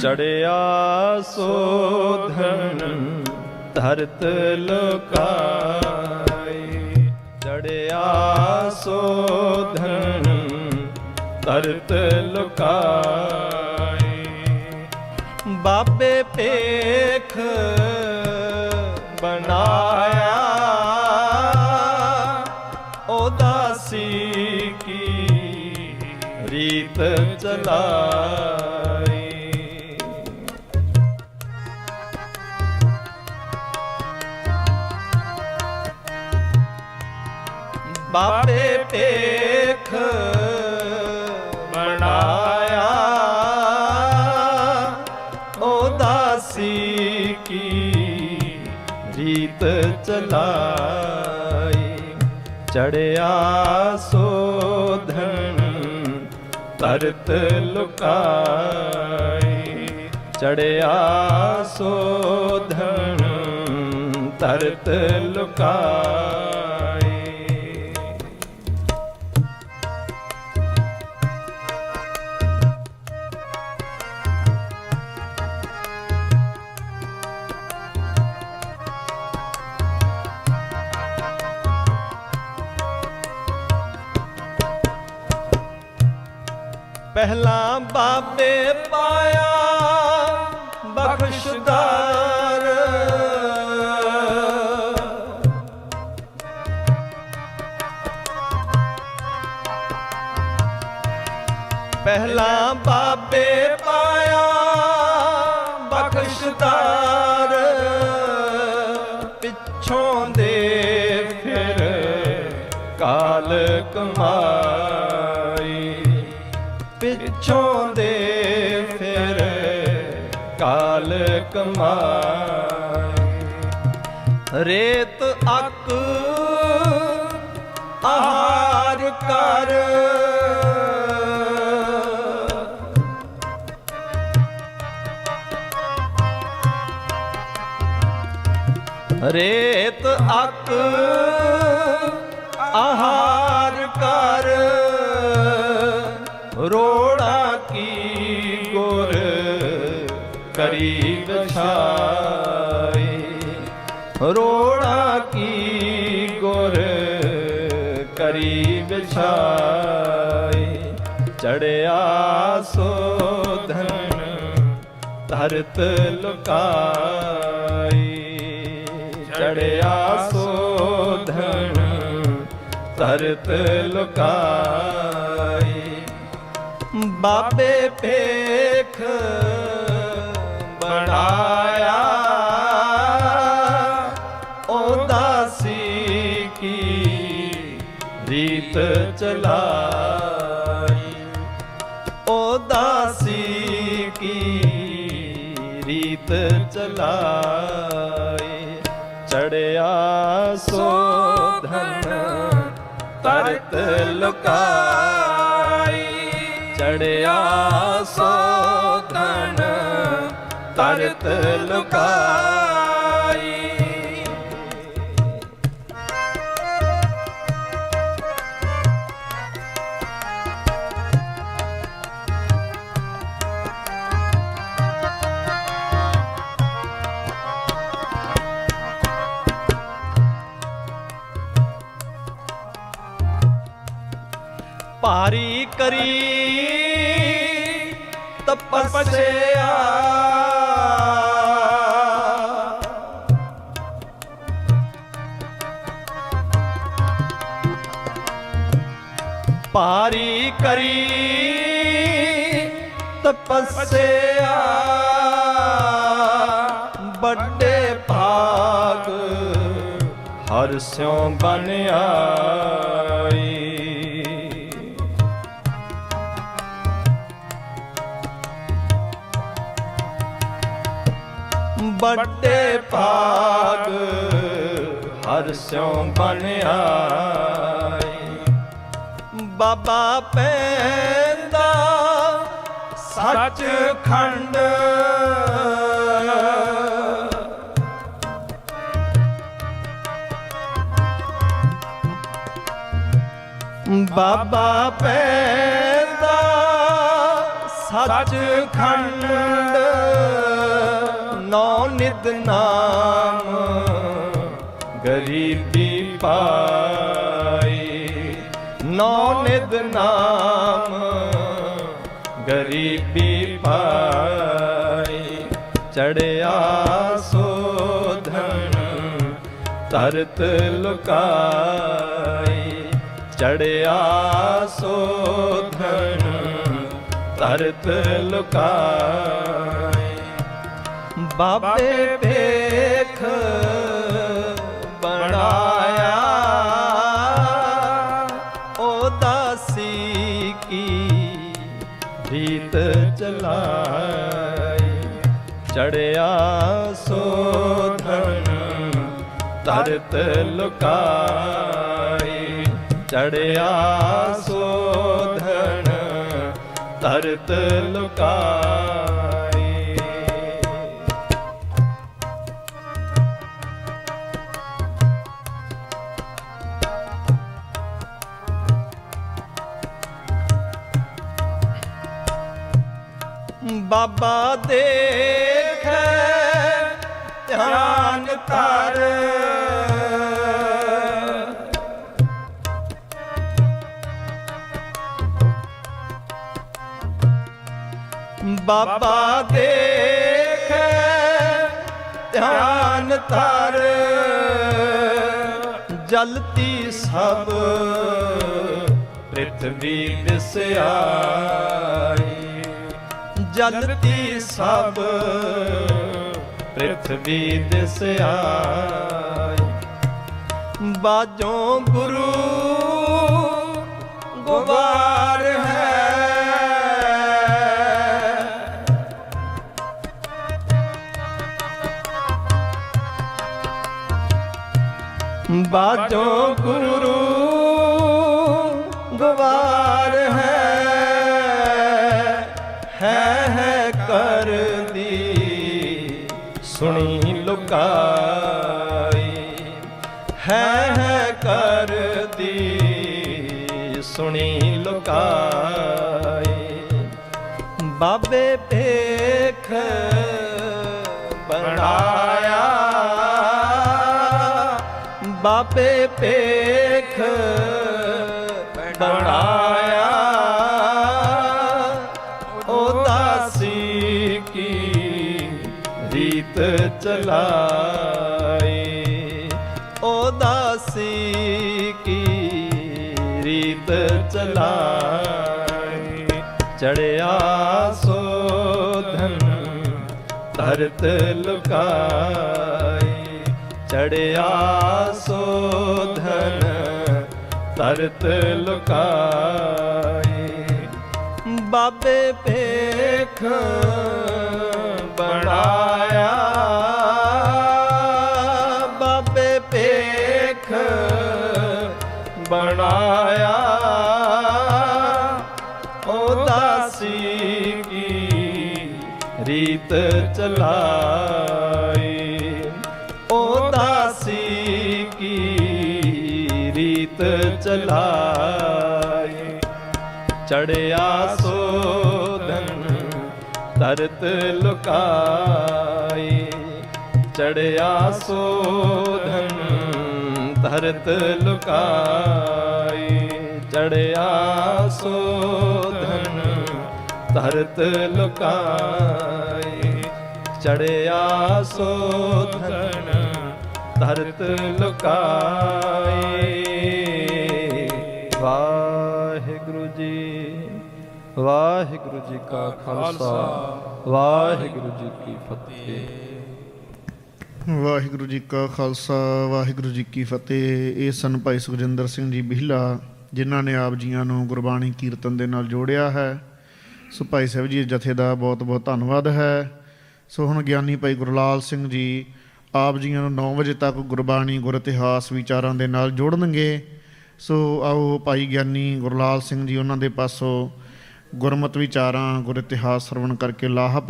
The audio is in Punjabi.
ਚੜਿਆ ਸੋਧਨ, ਧਰਤ ਲੋਕਾਈ। ਚੜਿਆ ਸੋਧਨ, ਧਰਤ ਲੋਕਾਈ। ਬਾਬੇ ਪੇਖ ਬਣਾਇਆ, ਉਦਾਸੀ ਕੀ ਰੀਤ ਚਲਾ। ਬਾਬੇ ਪੇਖ ਬਣਾਇਆ। ਉਦਾਸੀ ਕੀ ਰੀਤ ਚਲਾਈ। ਚੜਿਆ ਸੋਧਨ ਤਰਤ ਲੁਕਾਈ। ਚੜਿਆ ਸੋਧਨ ਤਰਤ ਲੁਕਾਈ। ਪਹਿਲਾ ਬਾਬੇ ਪਾਇਆ ਬਖਸ਼ਦਾਰ। ਪਹਿਲਾ ਬਾਬੇ ਪਾਇਆ ਬਖਸ਼ਦਾਰ। ਪਿੱਛੋਂ ਦੇ ਫਿਰ ਕਾਲ ਕਮਾਈ ਪਿੱਛੋਂ ਦੇ ਫਿਰ ਕਾਲ ਕਮਾਈ। ਰੇਤ ਅਕ ਆਹਾਰ ਕਰ। ਰੇਤ ਅਕ ਰੋੜਾ ਕੀ ਗੁਰ ਕਰੀ ਵਿਛਾਈ ਰੋੜਾ ਕੀ ਗੁਰ ਕਰੀ ਵਿਛਾਈ ਚੜਿਆ ਸੋ ਧਨ ਧਰਤ ਲੁਕਾਈ ਚੜਿਆ ਸੋ ਸੋਧਨ ਧਰਤ ਲੁਕਾਈ ਬਾਬੇ ਪੇਖ ਬਣਾਇਆ। ਉਦਾਸੀ ਕੀ ਰੀਤ ਚਲਾਈ। ਉਦਾਸੀ ਕੀ ਰੀਤ ਚਲਾਈ। ਚੜਿਆ ਸੋਧਨ, ਤਰਤ ਲੁਕਾ। ਚੜਿਆ ਸੋਧਨ ਤਰਤ ਲੁਕਾਈ। ਭਾਰੀ ਕਰੀ ਤਪੱਸਿਆ। ਪਾਰੀ ਕਰੀ ਤਪੱਸਿਆ। ਵੱਡੇ ਭਾਗ ਹਰ ਸਿਉ ਬਨ ਵੱਡੇ ਭਾਗ ਹਰ ਸਿਉ ਬਨ ਆਈ। ਬਾਬਾ ਪੈਂਦਾ ਸੱਚ ਖੰਡ ਬਾਬਾ ਪੈਂਦਾ ਸੱਚ ਖੰਡ ਨੌ ਨਿਦ ਨਾਮ, ਗਰੀਬੀ ਪਾਈ। ਨੌ ਨਿਦ ਨਾਮ, ਗਰੀਬੀ ਪਾਈ। ਚੜਿਆ ਸੋਧਨ ਤਰਤ ਲੁਕਾਈ। ਚੜਿਆ ਸੋਧਨ ਤਰਤ ਲੁਕਾਈ। ਬਾਬੇ ਦੇਖ ਬਣਾਇਆ। ਉਦਾਸੀ ਕੀ ਰੀਤ ਚਲਾਈ। ਚੜਿਆ ਸੋਧਨ ਤਰਤ ਲੁਕਾਈ। ਚੜਿਆ ਸੋਧਨ ਤਰਤ ਲੁਕਾਈ। ਬਾਬਾ ਦੇਖ ਧਿਆਨ ਧਰ ਬਾਬਾ ਦੇਖ ਧਿਆਨ ਧਰ ਜਲਤੀ ਸਭ ਪ੍ਰਿਥਵੀ ਵਿਸਿਆਈ ਜਲਤੀ ਸਭ ਪ੍ਰਿਥਵੀ ਦਿਸਿਆਈ ਬਾਜੋਂ ਗੁਰੂ ਗੁਬਾਰ ਹੈ। ਬਾਜੋਂ ਗੁਰੂ ਬਣਾਇਆ। ਬਾਬੇ ਭੇਖ ਬਣਾਇਆ। ਉਦਾਸੀ ਕੀ ਰੀਤ ਚਲਾਈ। ਉਦਾਸੀ ਕੀ ਰੀਤ ਚਲਾਈ। ਚੜੇ ਤਰਤ ਲੁਕਾਈ ਚੜਿਆ ਸੋਧਨ ਤਰਤ ਲੁਕਾਈ। ਬਾਬੇ ਭੇਖ ਰੀਤ ਚੜਿਆ ਸੋਧਨ, ਤਰਤ ਲੁਕਾਈ ਚੜਿਆ ਸੋਧਨ, ਤਰਤ ਲੁਕਾਈ ਚੜਿਆ ਸੋਧਨ, ਤਰਤ ਲੁਕਾਈ ਚੜਿਆ ਸੋਧਨ, ਤਰਤ ਲੁਕਾਈ ਵਾਹਿਗੁਰੂ ਜੀ ਵਾਹਿਗੁਰੂ ਜੀ ਕਾ ਖਾਲਸਾ, ਵਾਹਿਗੁਰੂ ਜੀ ਕੀ ਫਤਿਹ। ਵਾਹਿਗੁਰੂ ਜੀ ਕਾ ਖਾਲਸਾ, ਵਾਹਿਗੁਰੂ ਜੀ ਕੀ ਫਤਿਹ। ਇਹ ਸਨ ਭਾਈ ਸੁਖਜਿੰਦਰ ਸਿੰਘ ਜੀ ਬਿਹਲਾ ਜਿਨ੍ਹਾਂ ਨੇ ਆਪ ਜੀਆਂ ਨੂੰ ਗੁਰਬਾਣੀ ਕੀਰਤਨ ਦੇ ਨਾਲ ਜੋੜਿਆ ਹੈ। ਸੋ ਭਾਈ ਸਾਹਿਬ ਜੀ, ਜਥੇ ਦਾ ਬਹੁਤ ਬਹੁਤ ਧੰਨਵਾਦ ਹੈ। ਸੋ ਹੁਣ ਗਿਆਨੀ ਭਾਈ ਗੁਰਲਾਲ ਸਿੰਘ ਜੀ, ਆਪ ਜੀਆਂ ਨੂੰ 9 ਵਜੇ ਤੱਕ ਗੁਰਬਾਣੀ ਗੁਰ ਇਤਿਹਾਸ ਵਿਚਾਰਾਂ ਦੇ ਨਾਲ ਜੋੜਨਗੇ। ਸੋ ਆਓ ਭਾਈ ਗਿਆਨੀ ਗੁਰਲਾਲ ਸਿੰਘ ਜੀ, ਉਹਨਾਂ ਦੇ ਪਾਸੋਂ ਗੁਰਮਤਿ ਵਿਚਾਰਾਂ, ਗੁਰ ਇਤਿਹਾਸ ਸਰਵਣ ਕਰਕੇ ਲਾਹਾ